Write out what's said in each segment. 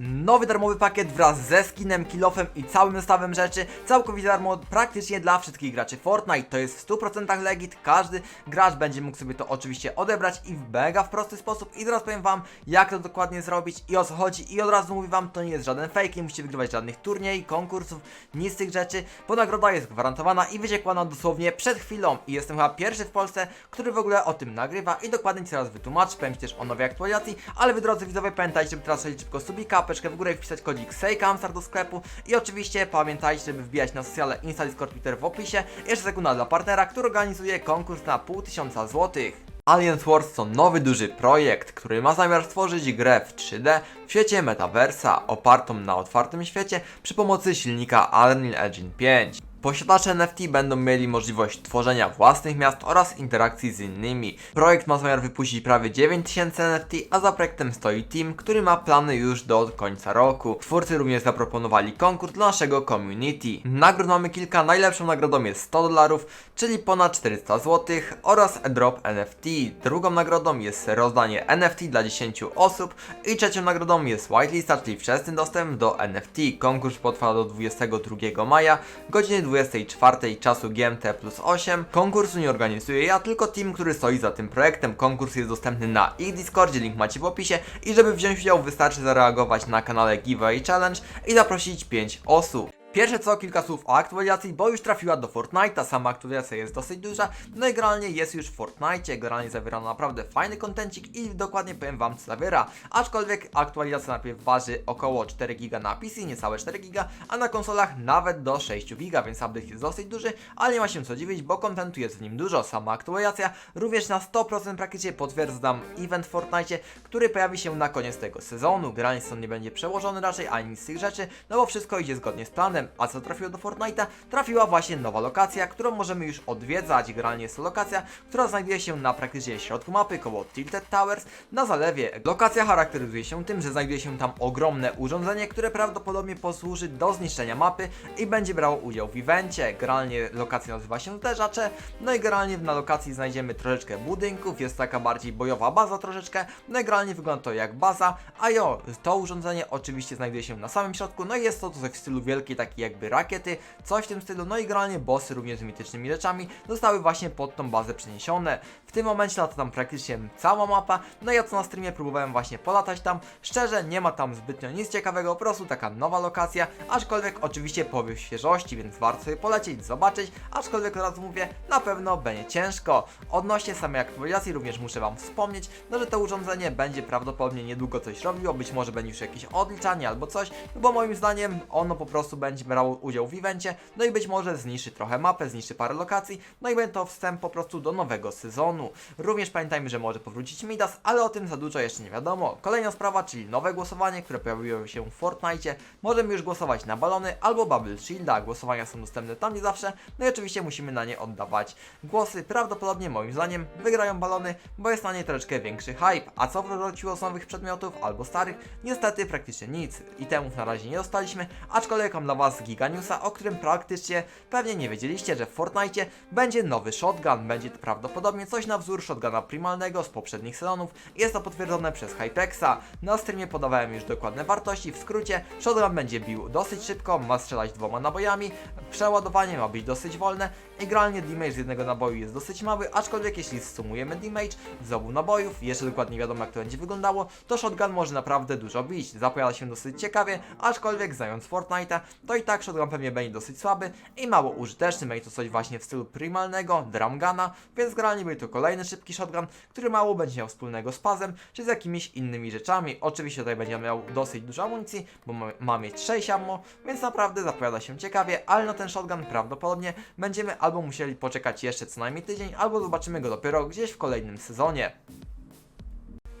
Nowy darmowy pakiet wraz ze skinem, kilofem i całym zestawem rzeczy, całkowicie darmo praktycznie dla wszystkich graczy Fortnite. To jest w 100% legit, każdy gracz będzie mógł sobie to oczywiście odebrać i w mega w prosty sposób. I teraz powiem wam, jak to dokładnie zrobić i o co chodzi. I od razu mówię wam, to nie jest żaden fake, nie musicie wygrywać żadnych turniej, konkursów, nic z tych rzeczy, bo nagroda jest gwarantowana i wyciekła nam dosłownie przed chwilą. I jestem chyba pierwszy w Polsce, który w ogóle o tym nagrywa i dokładnie teraz wytłumaczę. Powiem też o nowej aktualizacji, ale wy drodzy widzowie pamiętajcie, żeby teraz szybko subika, apeczkę w górę i wpisać kodzik SEJKAMSTAR do sklepu i oczywiście pamiętajcie, żeby wbijać na sociale Insta, Discord, Twitter w opisie. Jeszcze sekunda dla partnera, który organizuje konkurs na pół tysiąca złotych. Alien Wars to nowy duży projekt, który ma zamiar stworzyć grę w 3D w świecie metaversa opartą na otwartym świecie przy pomocy silnika Unreal Engine 5. Posiadacze NFT będą mieli możliwość tworzenia własnych miast oraz interakcji z innymi. Projekt ma zamiar wypuścić prawie 9000 NFT, a za projektem stoi team, który ma plany już do końca roku. Twórcy również zaproponowali konkurs dla naszego community. Nagród mamy kilka, najlepszą nagrodą jest 100 dolarów, czyli ponad 400 zł oraz drop NFT. Drugą nagrodą jest rozdanie NFT dla 10 osób i trzecią nagrodą jest whitelista, czyli wczesny dostęp do NFT. Konkurs potrwa do 22 maja, godziny 24 czasu GMT plus 8. Konkursu nie organizuję ja, tylko team, który stoi za tym projektem. Konkurs jest dostępny na ich Discordzie, link macie w opisie i żeby wziąć udział wystarczy zareagować na kanale Giveaway Challenge i zaprosić 5 osób. Pierwsze co, kilka słów o aktualizacji, bo już trafiła do Fortnite'a, sama aktualizacja jest dosyć duża, no i generalnie jest już w Fortnite, generalnie zawiera naprawdę fajny kontencik i dokładnie powiem wam co zawiera, aczkolwiek aktualizacja najpierw waży około 4 giga na PC, niecałe 4 giga, a na konsolach nawet do 6 giga, więc update jest dosyć duży, ale nie ma się co dziwić, bo kontentu jest w nim dużo, sama aktualizacja również na 100% praktycznie potwierdzam event w Fortnite, który pojawi się na koniec tego sezonu, sezon nie będzie przełożony raczej, ani nic z tych rzeczy, no bo wszystko idzie zgodnie z planem, a co trafiło do Fortnite'a? Trafiła właśnie nowa lokacja, którą możemy już odwiedzać. Generalnie jest to lokacja, która znajduje się na praktycznie środku mapy, koło Tilted Towers, na zalewie. Lokacja charakteryzuje się tym, że znajduje się tam ogromne urządzenie, które prawdopodobnie posłuży do zniszczenia mapy i będzie brało udział w evencie. Generalnie lokacja nazywa się Zderzacze, no i generalnie na lokacji znajdziemy troszeczkę budynków, jest taka bardziej bojowa baza troszeczkę, no i generalnie wygląda to jak baza, a jo, to urządzenie oczywiście znajduje się na samym środku, no i jest to coś w stylu wielkiej takiej jakby rakiety, coś w tym stylu, no i generalnie bossy również z mitycznymi rzeczami zostały właśnie pod tą bazę przeniesione. W tym momencie lata tam praktycznie cała mapa, no i ja co na streamie próbowałem właśnie polatać tam, szczerze nie ma tam zbytnio nic ciekawego, po prostu taka nowa lokacja, aczkolwiek oczywiście powiew świeżości, więc warto sobie polecieć, zobaczyć, aczkolwiek od mówię, na pewno będzie ciężko. Odnośnie samej aktualizacji również muszę Wam wspomnieć, no że to urządzenie będzie prawdopodobnie niedługo coś robiło, być może będzie już jakieś odliczanie albo coś, bo moim zdaniem ono po prostu będzie brało udział w evencie, no i być może zniszczy trochę mapę, zniszczy parę lokacji, no i będzie to wstęp po prostu do nowego sezonu. Również pamiętajmy, że może powrócić Midas, ale o tym za dużo jeszcze nie wiadomo. Kolejna sprawa, czyli nowe głosowanie, które pojawiło się w Fortnite. Możemy już głosować na balony albo Bubble Shielda. Głosowania są dostępne tam nie zawsze, no i oczywiście musimy na nie oddawać głosy. Prawdopodobnie moim zdaniem wygrają balony, bo jest na nie troszeczkę większy hype. A co wróciło z nowych przedmiotów albo starych? Niestety praktycznie nic. Itemów na razie nie dostaliśmy, aczkolwiek mam dla Was giga newsa, o którym praktycznie pewnie nie wiedzieliście, że w Fortnite będzie nowy shotgun. Będzie to prawdopodobnie coś na wzór shotguna primalnego z poprzednich sezonów. Jest to potwierdzone przez Hypexa. Na streamie podawałem już dokładne wartości. W skrócie, shotgun będzie bił dosyć szybko, ma strzelać dwoma nabojami, przeładowanie ma być dosyć wolne i generalnie damage z jednego naboju jest dosyć mały, aczkolwiek jeśli zsumujemy damage z obu nabojów, jeszcze dokładnie nie wiadomo jak to będzie wyglądało, to shotgun może naprawdę dużo bić. Zapowiada się dosyć ciekawie, aczkolwiek znając Fortnite'a, to i tak shotgun pewnie będzie dosyć słaby i mało użyteczny, będzie to coś właśnie w stylu primalnego, dramgana, więc generalnie będzie to kolejny szybki shotgun, który mało będzie miał wspólnego z pazem, czy z jakimiś innymi rzeczami. Oczywiście tutaj będzie miał dosyć dużo amunicji, bo ma mieć 6 ammo, więc naprawdę zapowiada się ciekawie, ale na ten shotgun prawdopodobnie będziemy albo musieli poczekać jeszcze co najmniej tydzień, albo zobaczymy go dopiero gdzieś w kolejnym sezonie.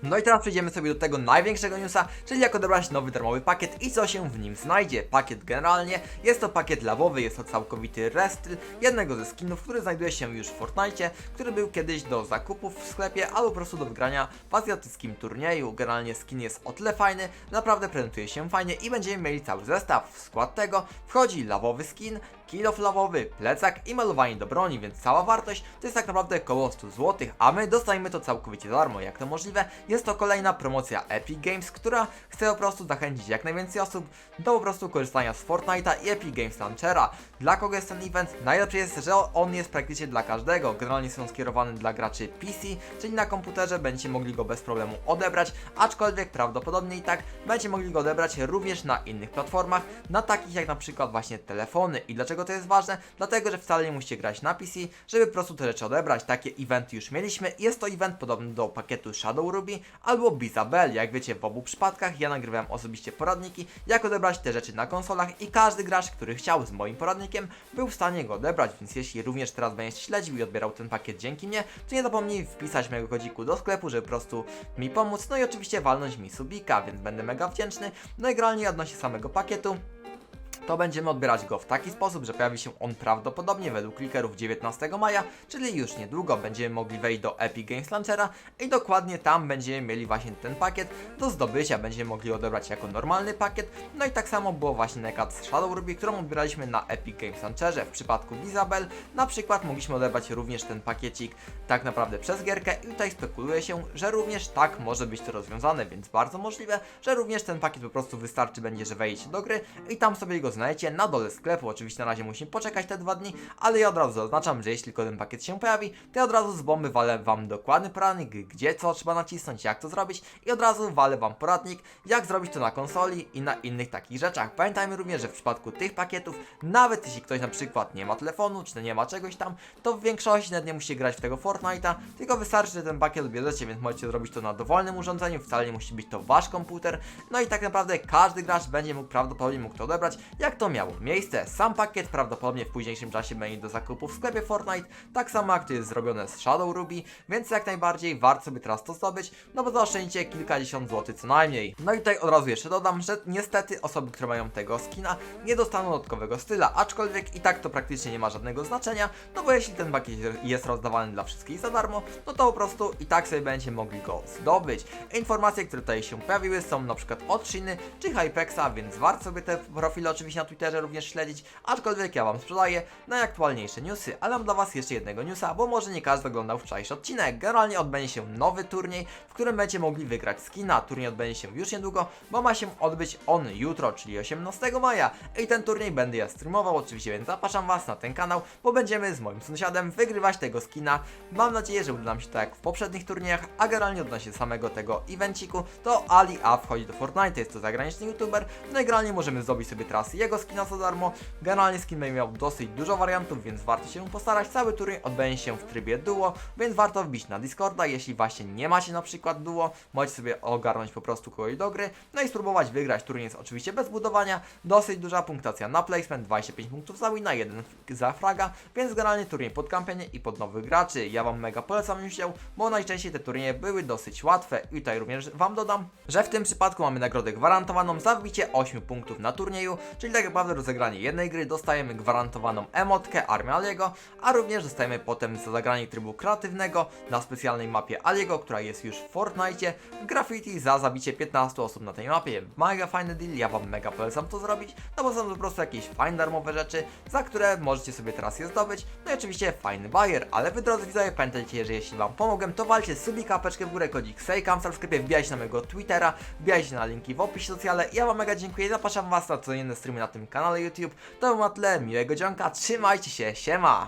No i teraz przejdziemy sobie do tego największego newsa, czyli jak odebrać nowy darmowy pakiet i co się w nim znajdzie. Pakiet generalnie jest to pakiet lawowy, jest to całkowity restyl jednego ze skinów, który znajduje się już w Fortnite, który był kiedyś do zakupów w sklepie albo po prostu do wygrania w azjatyckim turnieju. Generalnie skin jest o tyle fajny, naprawdę prezentuje się fajnie i będziemy mieli cały zestaw. W skład tego wchodzi lawowy skin, kilof lawowy, plecak i malowanie do broni, więc cała wartość to jest tak naprawdę około 100 zł, a my dostajemy to całkowicie za darmo. Jak to możliwe? Jest to kolejna promocja Epic Games, która chce po prostu zachęcić jak najwięcej osób do po prostu korzystania z Fortnite'a i Epic Games Launchera. Dla kogo jest ten event? Najlepsze jest, że on jest praktycznie dla każdego. Generalnie są skierowany dla graczy PC, czyli na komputerze będziecie mogli go bez problemu odebrać, aczkolwiek prawdopodobnie i tak będziecie mogli go odebrać również na innych platformach, na takich jak na przykład właśnie telefony. I dlaczego to jest ważne? Dlatego, że wcale nie musicie grać na PC, żeby po prostu te rzeczy odebrać. Takie eventy już mieliśmy. Jest to event podobny do pakietu Shadow Ruby albo Bizabel. Jak wiecie, w obu przypadkach ja nagrywałem osobiście poradniki, jak odebrać te rzeczy na konsolach i każdy gracz, który chciał z moim poradnikiem, był w stanie go odebrać, więc jeśli również teraz będziesz śledził i odbierał ten pakiet dzięki mnie, to nie zapomnij wpisać mojego kodziku do sklepu, żeby po prostu mi pomóc, no i oczywiście walnąć mi subika, więc będę mega wdzięczny. No i generalnie odnośnie samego pakietu, to będziemy odbierać go w taki sposób, że pojawi się on prawdopodobnie według klikerów 19 maja, czyli już niedługo będziemy mogli wejść do Epic Games Launchera i dokładnie tam będziemy mieli właśnie ten pakiet do zdobycia, będziemy mogli odebrać jako normalny pakiet, no i tak samo było właśnie na z Shadow Ruby, którą odbieraliśmy na Epic Games Launcherze. W przypadku Isabel na przykład mogliśmy odebrać również ten pakiecik tak naprawdę przez gierkę i tutaj spekuluje się, że również tak może być to rozwiązane, więc bardzo możliwe, że również ten pakiet po prostu wystarczy będzie, że wejdziecie do gry i tam sobie go znajdziecie na dole sklepu. Oczywiście na razie musimy poczekać te dwa dni, ale ja od razu zaznaczam, że jeśli tylko ten pakiet się pojawi, to ja od razu z bomby walę Wam dokładny poradnik, gdzie co trzeba nacisnąć, jak to zrobić i od razu walę Wam poradnik, jak zrobić to na konsoli i na innych takich rzeczach. Pamiętajmy również, że w przypadku tych pakietów, nawet jeśli ktoś na przykład nie ma telefonu, czy nie ma czegoś tam, to w większości nawet nie musicie grać w tego Fortnite'a, tylko wystarczy, że ten pakiet odbierzecie, więc możecie zrobić to na dowolnym urządzeniu, wcale nie musi być to Wasz komputer, no i tak naprawdę każdy gracz będzie mógł prawdopodobnie mógł to odebrać, jak to miało miejsce. Sam pakiet prawdopodobnie w późniejszym czasie będzie do zakupu w sklepie Fortnite, tak samo jak to jest zrobione z Shadow Ruby, więc jak najbardziej warto sobie teraz to zdobyć, no bo zaoszczędzicie kilkadziesiąt złotych co najmniej. No i tutaj od razu jeszcze dodam, że niestety osoby, które mają tego skina, nie dostaną dodatkowego styla, aczkolwiek i tak to praktycznie nie ma żadnego znaczenia, no bo jeśli ten pakiet jest rozdawany dla wszystkich za darmo, no to po prostu i tak sobie będziecie mogli go zdobyć. Informacje, które tutaj się pojawiły są na przykład od Shiny czy Hypexa, więc warto sobie te profile oczywiście na Twitterze również śledzić, aczkolwiek ja Wam sprzedaję najaktualniejsze newsy, ale mam dla Was jeszcze jednego newsa, bo może nie każdy oglądał wczorajszy odcinek. Generalnie odbędzie się nowy turniej, w którym będziecie mogli wygrać skina. Turniej odbędzie się już niedługo, bo ma się odbyć on jutro, czyli 18 maja. I ten turniej będę ja streamował oczywiście, więc zapraszam Was na ten kanał, bo będziemy z moim sąsiadem wygrywać tego skina. Mam nadzieję, że uda nam się tak jak w poprzednich turniejach, a generalnie odnośnie samego tego evenciku, to Ali A wchodzi do Fortnite, jest to zagraniczny youtuber, no i generalnie możemy zdobyć sobie teraz jego skina za darmo. Generalnie skin będzie miał dosyć dużo wariantów, więc warto się postarać. Cały turniej odbędzie się w trybie duo, więc warto wbić na Discorda, jeśli właśnie nie macie na przykład duo, możecie sobie ogarnąć po prostu kogoś do gry, no i spróbować wygrać. Turniej jest oczywiście bez budowania, dosyć duża punktacja na placement, 25 punktów za wina, 1 za fraga, więc generalnie turniej pod kampanię i pod nowych graczy. Ja Wam mega polecam już ją, bo najczęściej te turnieje były dosyć łatwe i tutaj również Wam dodam, że w tym przypadku mamy nagrodę gwarantowaną za wbicie 8 punktów na turnieju, czyli tak naprawdę rozegranie jednej gry dostajemy gwarantowaną emotkę Armia Aliego, a również dostajemy potem za zagranie trybu kreatywnego na specjalnej mapie Aliego, która jest już w Fortnite, graffiti za zabicie 15 osób na tej mapie. Mega fajny deal, ja Wam mega polecam to zrobić, no bo są po prostu jakieś fajne darmowe rzeczy, za które możecie sobie teraz je zdobyć, no i oczywiście fajny bajer, ale Wy drodzy widzowie pamiętajcie, że jeśli Wam pomogłem, to walcie subika, apeczkę w górę, kodzik SEJKAMSTAR w sklepie, wbijajcie na mojego Twittera, wbijajcie na linki w opisie socjale, ja Wam mega dziękuję, zapraszam Was na codzienne streamy na tym kanale YouTube, to Wam na tyle, miłego dzionka, trzymajcie się, siema!